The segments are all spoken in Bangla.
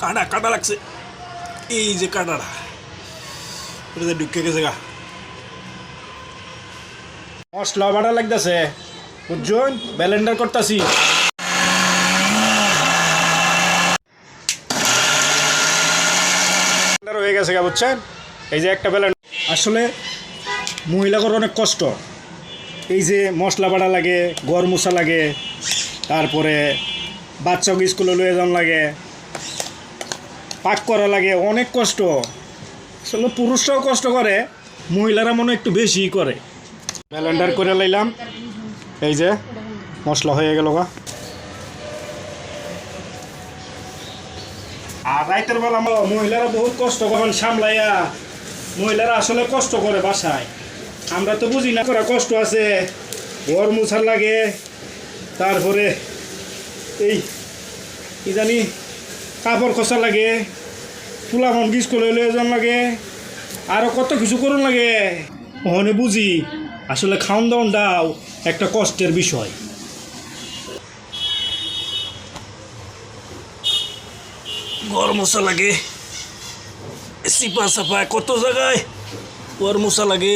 কাটা কাটা লাগছে। এই যে কাটাটা এটাতে ঢুকে গেছে গা। মশলা বাটা লাগতেছে। বুঝছেন? ব্যালেন্ডার করতেছি। হয়ে গেছে গা, বুঝছেন? এই যে একটা ব্যালেন্ডার আসলে মহিলাদের অনেক কষ্ট। এই যে মশলা বাটা লাগে গড় মশা লাগে, তারপরে বাচ্চাকে স্কুলে লয়ে যান লাগে পাক করা লাগে, অনেক কষ্ট। আসলে পুরুষরাও কষ্ট করে, মহিলারা মনে একটু বেশি করে। ব্যালেন্ডার করে লাইলাম। এই যে, মশলা হয়ে গেল গা। আর রাইতের বেলা মহিলারা বহুত কষ্ট করেন সামলাইয়া। মহিলারা আসলে কষ্ট করে বাসায়। আমরা তো বুঝি না, করা কষ্ট আছে। ঘর মুছার লাগে। তারপরে এই, কি জানি কাপড় খসা লাগে ফুলা মন স্কুলে লয়ে যান লাগে আরও কত কিছু করুন লাগে। ওখানে বুঝি, আসলে খাওন দাওয়ানটাও একটা কষ্টের বিষয়। ঘর মশা লাগে সিপা সাপা কত জায়গায় ঘর মশা লাগে।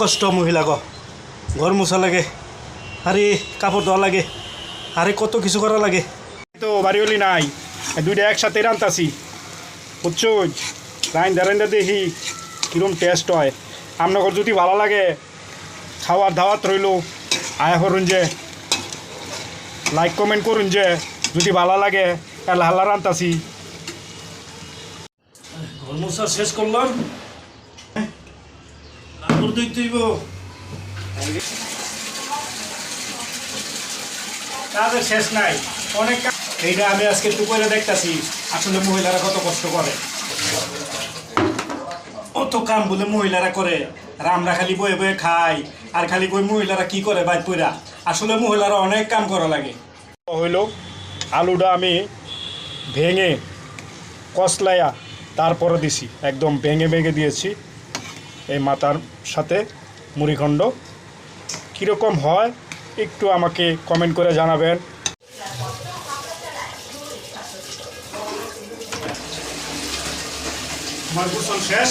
কষ্ট মহিলা গ ঘর মোছা লাগে, আরে কাপড় ধোয়া লাগে, আরে কত কিছু করা লাগে। তো বাড়িওলি নাই। দুইটা একসাথে রান্তাছি বুঝছ রাইন্দা রাইন্দা দেখি কীরকম টেস্ট হয়। আপনার যদি ভালো লাগে, খাওয়ার দাওয়াত রইল। আয়া করুন যে লাইক কমেন্ট করুন যে, যদি ভালো লাগে, তাহলে হাল্লা রান্তাছি ঘর শেষ করলাম। শেষ নাই। অনেক এইটা আমি আজকে একটু করে দেখতাছি, আসলে মহিলারা কত কষ্ট করে। অত কাম বলে মহিলারা করে। রামরা খালি বয়ে বয়ে খায় আর খালি বই মহিলারা কি করে বাইর পইরা আসলে মহিলারা অনেক কাম করা লাগে। হইল, আলুটা আমি ভেঙে কসলাইয়া তারপরে দিছি, একদম ভেঙে ভেঙে দিয়েছি। এই মাথার সাথে মুড়িখণ্ড। কীরকম হয়, একটু আমাকে কমেন্ট করে জানাবেন। আমার গোসল শেষ।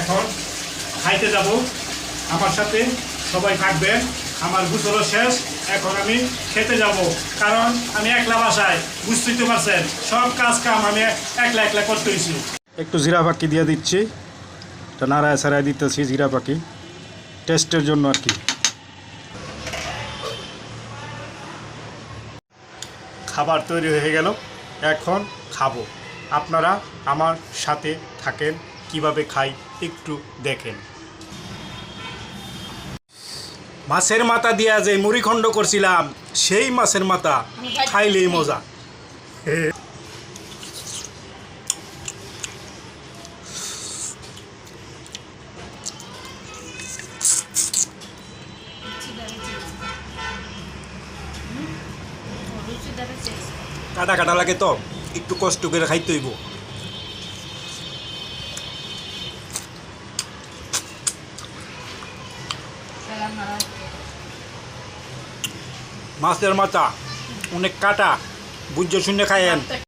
এখন খাইতে যাব। আমার সাথে সবাই থাকবেন আমার গোসলও শেষ। এখন আমি খেতে যাব। কারণ আমি একলা বাসায়, বুঝতেই তো পারছেন। সব কাজ কাম আমি একলা একলা করতে হয়েছি একটু জিরা পাখি দিয়ে দিচ্ছি। এটা নাড়ায় সারায় দিতেছি জিরা পাখি টেস্টের জন্য আর কি। খাবার তৈরি হয়ে গেল। এখন খাব। আপনারা আমার সাথে থাকেন, কীভাবে খাই একটু দেখেন। মাছের মাথা দিয়া যে মুড়িখণ্ড করছিলাম, সেই মাছের মাথা খাইলেই মজা। কাটা কাটা লাগে তো? একটু কষ্ট করে খাইতে হইব। মাছের মাথা অনেক কাটা বুঝে শুনে খায়েন